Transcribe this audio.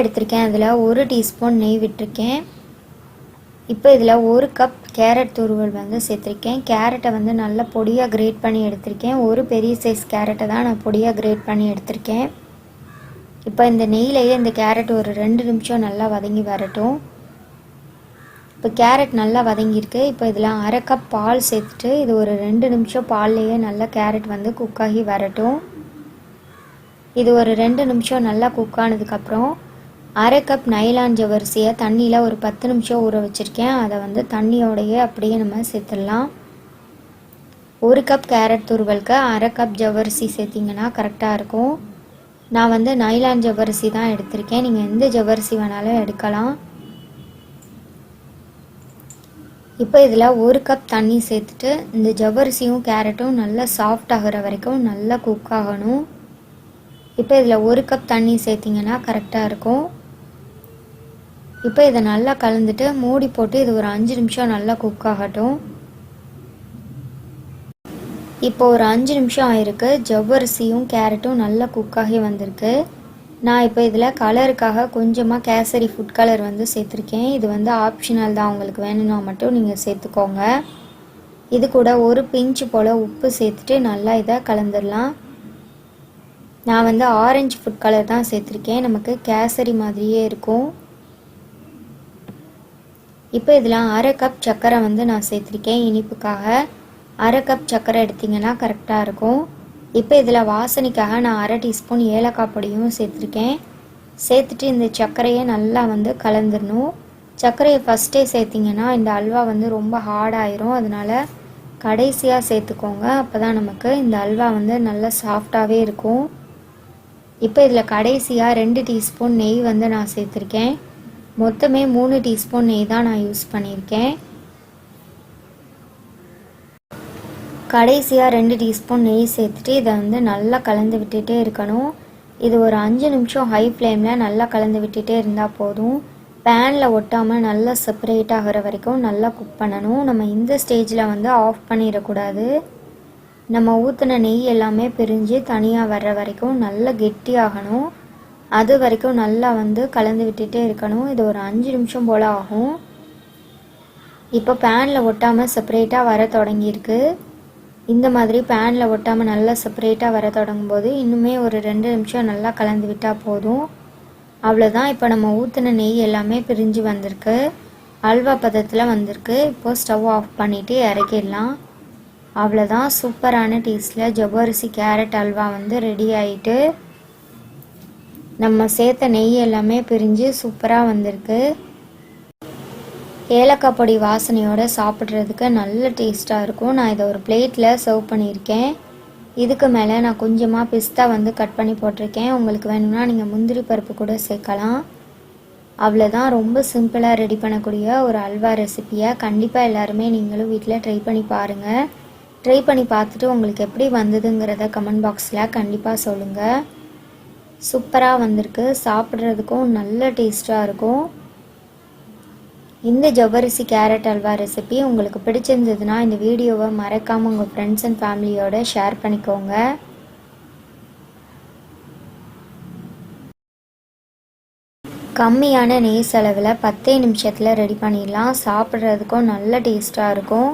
எடுத்திருக்கேன். அதில் ஒரு டீஸ்பூன் நெய் விட்டுருக்கேன். இப்போ இதில் ஒரு கப் கேரட் துருவல் வந்து சேர்த்துருக்கேன். கேரட்டை வந்து நல்லா பொடியாக கிரேட் பண்ணி எடுத்திருக்கேன். ஒரு பெரிய சைஸ் கேரட்டை தான் நான் பொடியாக கிரேட் பண்ணி எடுத்திருக்கேன். இப்போ இந்த நெய்லேயே இந்த கேரட் ஒரு ரெண்டு நிமிஷம் நல்லா வதங்கி வரட்டும். இப்போ கேரட் நல்லா வதங்கியிருக்கு. இப்போ இதில் அரை கப் பால் சேர்த்துட்டு இது ஒரு ரெண்டு நிமிஷம் பால்லையே நல்லா கேரட் வந்து குக் ஆகி வரட்டும். இது ஒரு ரெண்டு நிமிஷம் நல்லா குக் ஆனதுக்கப்புறம் அரை கப் நைலான் ஜவரிசியை தண்ணியில் ஒரு பத்து நிமிஷம் ஊற வச்சுருக்கேன். அதை வந்து தண்ணியோடையே அப்படியே நம்ம சேர்த்துடலாம். ஒரு கப் கேரட் துருவலுக்கு அரை கப் ஜவரிசி சேர்த்திங்கன்னா கரெக்டாக இருக்கும். நான் வந்து நைலான் ஜவ்வரிசி தான் எடுத்திருக்கேன். நீங்கள் எந்த ஜவ்வரிசி வேணாலும் எடுக்கலாம். இப்போ இதில் ஒரு கப் தண்ணி சேர்த்துட்டு இந்த ஜவ்வரிசியும் கேரட்டும் நல்லா சாஃப்ட் ஆகிற வரைக்கும் நல்லா குக் ஆகணும். இப்போ இதில் ஒரு கப் தண்ணி சேர்த்திங்கன்னா கரெக்டாக இருக்கும். இப்போ இதை நல்லா கலந்துட்டு மூடி போட்டு இது ஒரு அஞ்சு நிமிஷம் நல்லா குக் ஆகட்டும். இப்போ ஒரு அஞ்சு நிமிஷம் ஆயிருக்கு. ஜவ்வரிசியும் கேரட்டும் நல்லா குக் ஆகி வந்திருக்கு. நான் இப்போ இதில் கலருக்காக கொஞ்சமாக கேசரி ஃபுட் கலர் வந்து சேர்த்துருக்கேன். இது வந்து ஆப்ஷனல் தான். உங்களுக்கு வேணும்னா மட்டும் நீங்கள் சேர்த்துக்கோங்க. இது கூட ஒரு பிஞ்சு போல் உப்பு சேர்த்துட்டு நல்லா இதை கலந்துடலாம் நான் வந்து ஆரஞ்சு ஃபுட் கலர் தான் சேர்த்துருக்கேன். நமக்கு கேசரி மாதிரியே இருக்கும். இப்போ இதில் அரை கப் சர்க்கரை வந்து நான் சேர்த்துருக்கேன். இனிப்புக்காக அரை கப் சர்க்கரை எடுத்திங்கன்னா கரெக்டாக இருக்கும். இப்போ இதில் வாசனைக்காக நான் அரை டீஸ்பூன் ஏலக்காய் பொடியும் சேர்த்துருக்கேன். சேர்த்துட்டு இந்த சர்க்கரையை நல்லா வந்து கலந்துடணும். சர்க்கரையை ஃபஸ்ட்டே சேர்த்திங்கன்னா இந்த அல்வா வந்து ரொம்ப ஹார்டாயிரும் அதனால் கடைசியாக சேர்த்துக்கோங்க. அப்போ தான் நமக்கு இந்த அல்வா வந்து நல்லா சாஃப்டாகவே இருக்கும். இப்போ இதில் கடைசியாக ரெண்டு டீஸ்பூன் நெய் வந்து நான் சேர்த்துருக்கேன். மொத்தமே மூணு டீஸ்பூன் நெய் தான் நான் யூஸ் பண்ணியிருக்கேன். கடைசியாக ரெண்டு டீஸ்பூன் நெய் சேர்த்துட்டு இதை வந்து நல்லா கலந்து விட்டுட்டே இருக்கணும். இது ஒரு அஞ்சு நிமிஷம் ஹை ஃப்ளேமில் நல்லா கலந்து விட்டுட்டே இருந்தால் போதும். பேனில் ஒட்டாமல் நல்லா செப்பரேட் ஆகிற வரைக்கும் நல்லா குக் பண்ணணும். நம்ம இந்த ஸ்டேஜில் வந்து ஆஃப் பண்ணிடக்கூடாது. நம்ம ஊற்றின நெய் எல்லாமே பிரிஞ்சு தனியாக வர்ற வரைக்கும் நல்லா கெட்டியாகணும். அது வரைக்கும் நல்லா வந்து கலந்து விட்டுட்டே இருக்கணும். இது ஒரு அஞ்சு நிமிஷம் போல் ஆகும். இப்போ பேனில் ஒட்டாமல் செப்பரேட்டாக வர தொடங்கியிருக்கு. இந்த மாதிரி பேனில் ஒட்டாமல் நல்லா செப்பரேட்டாக வர தொடங்கும் போது இன்னுமே ஒரு ரெண்டு நிமிஷம் நல்லா கலந்து விட்டால் போதும். அவ்வளோதான் இப்போ நம்ம ஊற்றின நெய் எல்லாமே பிரிஞ்சு வந்திருக்கு. அல்வா பதத்தில் வந்திருக்கு. இப்போது ஸ்டவ் ஆஃப் பண்ணிவிட்டு இறக்கிடலாம். அவ்வளோதான் சூப்பரான டேஸ்ட்டில் ஜவ்வரிசி கேரட் அல்வா வந்து ரெடி ஆகிட்டு நம்ம சேர்த்த நெய் எல்லாமே பிரிஞ்சு சூப்பராக வந்திருக்கு. ஏலக்காய் பொடி வாசனையோடு சாப்பிட்றதுக்கு நல்ல டேஸ்ட்டாக இருக்கும். நான் இதை ஒரு பிளேட்டில் சர்வ் பண்ணியிருக்கேன். இதுக்கு மேலே நான் கொஞ்சமாக பிஸ்தா வந்து கட் பண்ணி போட்டிருக்கேன். உங்களுக்கு வேணும்னா நீங்கள் முந்திரி பருப்பு கூட சேர்க்கலாம். அவ்வளோதான் ரொம்ப சிம்பிளாக ரெடி பண்ணக்கூடிய ஒரு அல்வா ரெசிப்பியை கண்டிப்பாக எல்லாருமே நீங்களும் வீட்டில் ட்ரை பண்ணி பாருங்கள் ட்ரை பண்ணி பார்த்துட்டு உங்களுக்கு எப்படி வந்ததுங்கிறத கமெண்ட் பாக்ஸில் கண்டிப்பாக சொல்லுங்கள் சூப்பராக வந்திருக்கு. சாப்பிட்றதுக்கும் நல்ல டேஸ்ட்டாக இருக்கும். இந்த ஜவ்வரிசி கேரட் அல்வா ரெசிபி உங்களுக்கு பிடிச்சிருந்ததுன்னா இந்த வீடியோவை மறக்காமல் உங்கள் ஃப்ரெண்ட்ஸ் அண்ட் ஃபேமிலியோட ஷேர் பண்ணிக்கோங்க. கம்மியான நெய் செலவில் பத்தே நிமிஷத்தில் ரெடி பண்ணிடலாம். சாப்பிட்றதுக்கும் நல்ல டேஸ்ட்டாக இருக்கும்.